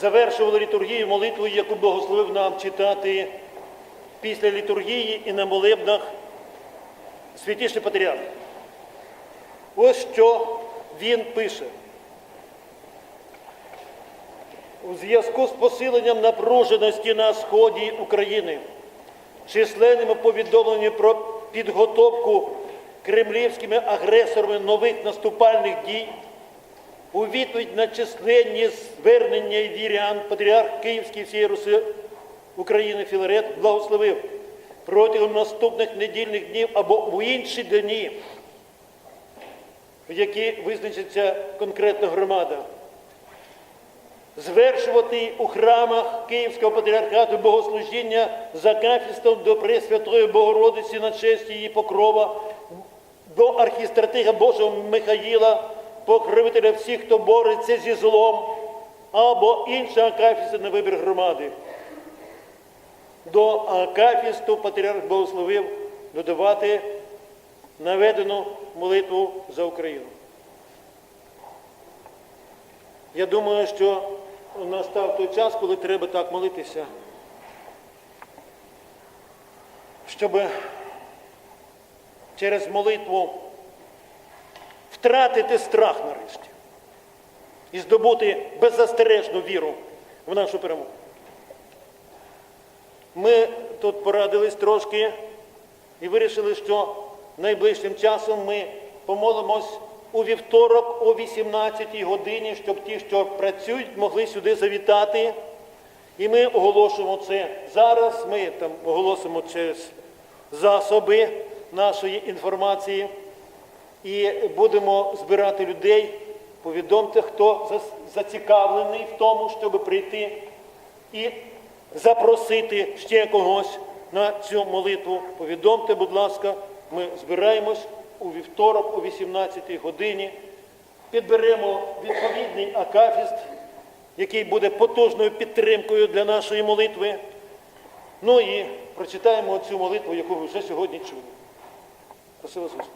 завершували літургію молитвою, яку благословив нам читати після літургії і на молебнах святіший патріарх. Ось що він пише. У зв'язку з посиленням напруженості на сході України, численними повідомленнями про підготовку кремлівськими агресорами нових наступальних дій, у відповідь на численні звернення і вірян патріарх Київський всієї Руси України Філарет благословив. Протягом наступних недільних днів або у інші дні, в які визначиться конкретна громада, звершувати у храмах Київського патріархату богослужіння за кафістом до Пресвятої Богородиці на честь її покрова, до архістратига Божого Михаїла, покровителя всіх, хто бореться зі злом, або інша акафіста на вибір громади. До акафісту патріарх благословив додавати наведену молитву за Україну. Я думаю, що настав той час, коли треба так молитися, щоб через молитву втратити страх нарешті і здобути беззастережну віру в нашу перемогу. Ми тут порадились трошки і вирішили, що найближчим часом ми помолимось у вівторок о 18 годині, щоб ті, що працюють, могли сюди завітати. І ми оголошуємо це зараз. Ми там оголосимо через засоби нашої інформації і будемо збирати людей. Повідомте, хто зацікавлений в тому, щоб прийти і запросити ще когось на цю молитву. Повідомте, будь ласка, ми збираємось у вівторок о 18 годині, підберемо відповідний акафіст, який буде потужною підтримкою для нашої молитви. Ну і прочитаємо цю молитву, яку ви вже сьогодні чули. Вас, Господи.